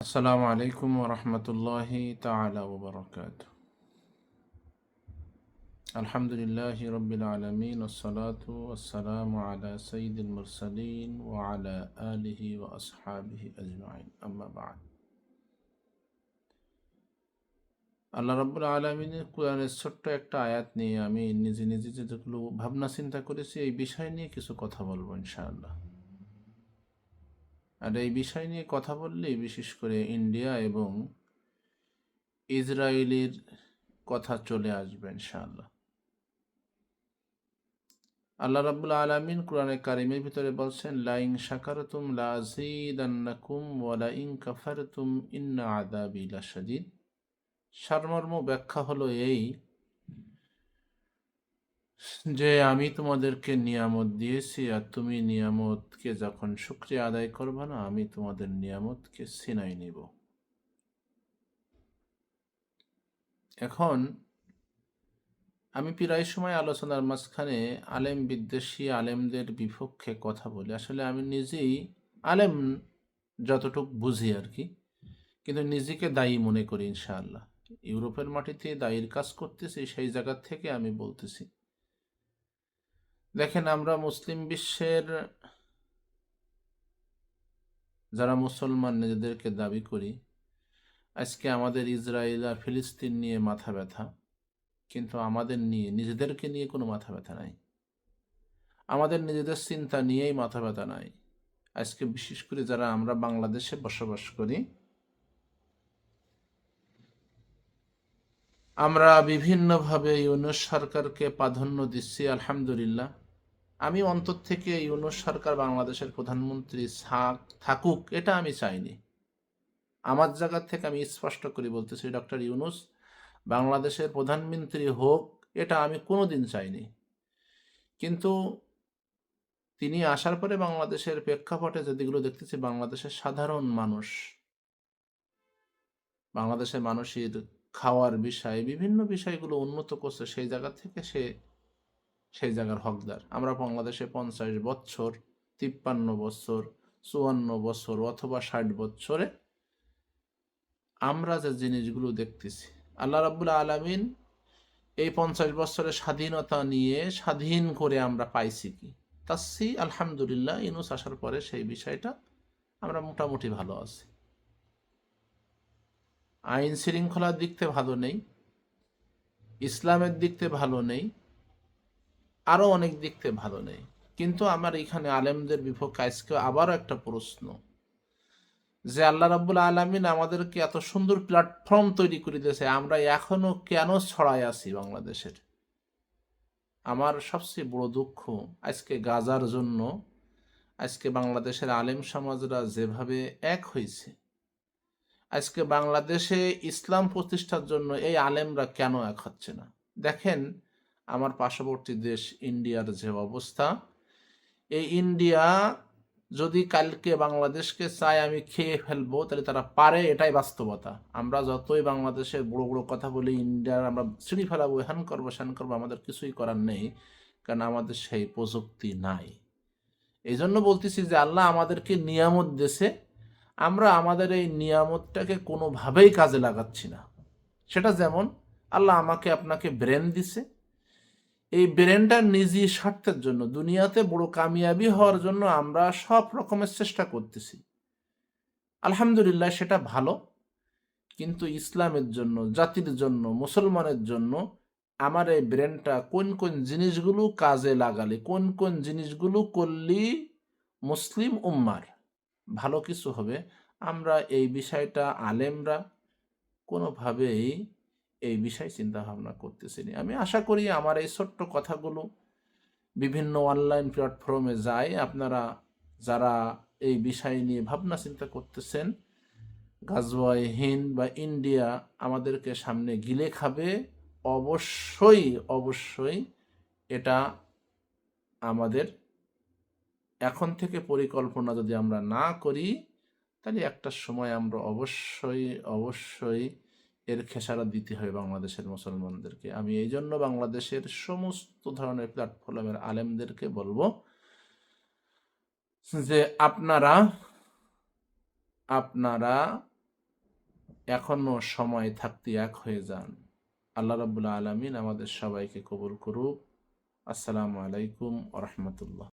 السلام عليكم ورحمة الله تعالى وبركاته الحمد لله رب العالمين والصلاة والسلام على سيد المرسلين وعلى آله وأصحابه أجمعين أما بعد আল্লাহ রব্বুল আলমিনের কোরআনের ছোট্ট একটা আয়াত নিয়ে আমি নিজে নিজে যেগুলো ভাবনা চিন্তা করেছি এই বিষয় নিয়ে কিছু কথা বলবো ইনশাআল্লাহ আর এই বিষয় নিয়ে কথা বললেই বিশেষ করে ইন্ডিয়া এবং ইসরায়েলের কথা চলে আসবে ইনশাআল্লাহ। আল্লাহ রাবুল আলমিন কোরআনে কারিমের ভিতরে বলছেন লাইং শাকারতুম লাজিদান্নাকুম ওয়ালাইং কাফারতুম ইন্না আদাবি লাশাদিদ। সারমর্ম ব্যাখ্যা হলো এই যে আমি তোমাদেরকে নিয়ামত দিয়েছি আর তুমি নিয়ামতকে যখন শুক্রিয়া আদায় করবে না, আমি তোমাদের নিয়ামতকে সিনাই নিব। এখন আমি প্রায় সময় আলোচনার মাঝখানে আলেম বিদ্বেষী আলেমদের বিপক্ষে কথা বলি। আসলে আমি নিজেই আলেম যতটুক বুঝি আর কি, কিন্তু নিজেকে দায়ী মনে করি ইনশাআল্লাহ। ইউরোপের মাটিতে দায়ীর কাজ করতেছি, সেই জায়গা থেকে আমি বলতেছি। দেখেন, আমরা মুসলিম বিশ্বের যারা মুসলমান নিজেদেরকে দাবি করি, আজকে আমাদের ইসরায়েল আর ফিলিস্তিন নিয়ে মাথা ব্যথা, কিন্তু আমাদের নিয়ে, নিজেদেরকে নিয়ে কোনো মাথা ব্যথা নাই। আমাদের নিজেদের চিন্তা নিয়েই মাথা ব্যথা নাই। আজকে বিশেষ করে যারা আমরা বাংলাদেশে বসবাস করি, আমরা বিভিন্নভাবে ইউনুস সরকারকে প্রাধান্য দিচ্ছি, আলহামদুলিল্লাহ। আমি অন্তর থেকে ইউনুস সরকার বাংলাদেশের প্রধানমন্ত্রী থাকুক, এটা আমি চাইনি। আমার জায়গার থেকে আমি স্পষ্ট করে বলতেছি, ডক্টর ইউনুস, বাংলাদেশের প্রধানমন্ত্রী হোক, এটা আমি কোনো দিন চাইনি। কিন্তু তিনি আসার পরে বাংলাদেশের প্রেক্ষাপটে যেদিগুলো দেখতেছি, বাংলাদেশের সাধারণ মানুষ, বাংলাদেশের মানুষের খাওয়ার বিষয়, বিভিন্ন বিষয়গুলো উন্নত করছে, সেই জায়গা থেকে সে সেই জায়গার হকদার। আমরা বাংলাদেশে পঞ্চাশ বছর, তিপ্পান্ন বছর, চুয়ান্ন বছর অথবা ষাট বছরে আমরা যে জিনিসগুলো দেখতেছি, আল্লাহ রাবুল আলমিন এই পঞ্চাশ বছরের স্বাধীনতা নিয়ে স্বাধীন করে আমরা পাইছি কি? তাসি আলহামদুলিল্লাহ, ইনুস আসার পরে সেই বিষয়টা আমরা মোটামুটি ভালো আছি। আইন শৃঙ্খলার দিক থেকে ভালো নেই, ইসলামের দিক থেকে ভালো নেই আরও অনেক দিক থেকে ভালো নেই। কিন্তু আমার এখানে আলেমদের বিপক্ষে আজকে আবারও একটা প্রশ্ন, যে আল্লাহ রাবুল আলমিন আমাদেরকে এত সুন্দর প্ল্যাটফর্ম তৈরি করে দিয়েছে, আমরা এখনও কেন ছড়াই আছি বাংলাদেশের? আমার সবচেয়ে বড় দুঃখ আজকে গাজার জন্য, আজকে বাংলাদেশের আলেম সমাজরা যেভাবে এক হয়েছে, আজকে বাংলাদেশে ইসলাম প্রতিষ্ঠার জন্য এই আলেমরা কেন এক হচ্ছে না? দেখেন আমার পার্শ্ববর্তী দেশ ইন্ডিয়ার যে অবস্থা, এই ইন্ডিয়া যদি কালকে বাংলাদেশকে চায় আমি খেয়ে ফেলব, তাহলে তারা পারে, এটাই বাস্তবতা। আমরা যতই বাংলাদেশের বড় বড় কথা বলি, ইন্ডিয়ার আমরা ছিঁড়ি ফেলাবো হ্যান করব স্যান করব, আমাদের কিছুই করার নেই, কারণ আমাদের সেই প্রযুক্তি নাই। এই জন্য বলতেছি যে আল্লাহ আমাদেরকে নিয়ামত দেশে আমরা আমাদের এই নিয়ামতটাকে কোনোভাবেই কাজে লাগাচ্ছি না। সেটা যেমন, আল্লাহ আমাকে আপনাকে ব্রেন দিছে এই ব্রেনটা নিজি স্বার্থের জন্য, দুনিয়াতে বড় কামিয়াবি হওয়ার জন্য আমরা সব রকমের চেষ্টা করতেছি। আলহামদুলিল্লাহ সেটা ভালো, কিন্তু ইসলামের জন্য, জাতির জন্য, মুসলমানের জন্য আমার এই ব্রেনটা কোন কোন জিনিসগুলো কাজে লাগালে, কোন কোন জিনিসগুলো করলি মুসলিম উম্মার, ভালো কিছু হবে। আমরা এই বিষয়টা আলেমরা কোনোভাবেই এই বিষয়ে চিন্তা ভাবনা করতেছিনি। আমি আশা করি আমার এই ছোট্ট কথাগুলো বিভিন্ন অনলাইন প্ল্যাটফর্মে যায়। আপনারা যারা এই বিষয় নিয়ে ভাবনা চিন্তা করতেছেন, গাজওয়াই হিন্দ বা ইন্ডিয়া আমাদেরকে সামনে গিলে খাবে, অবশ্যই অবশ্যই এটা আমাদের এখন থেকে পরিকল্পনা যদি আমরা না করি, তাহলে একটা সময় আমরা অবশ্যই অবশ্যই এর খেসারা দিতে হবে বাংলাদেশের মুসলমানদেরকে। আমি এই জন্য বাংলাদেশের সমস্ত ধরনের প্ল্যাটফর্মের আলেমদেরকে বলব যে আপনারা আপনারা এখনও সময় থাকতে এক হয়ে যান। আল্লাহ রাবুল্লাহ আলমিন আমাদের সবাইকে কবুল করুক। আসসালামু আলাইকুম রহমতুল্লাহ।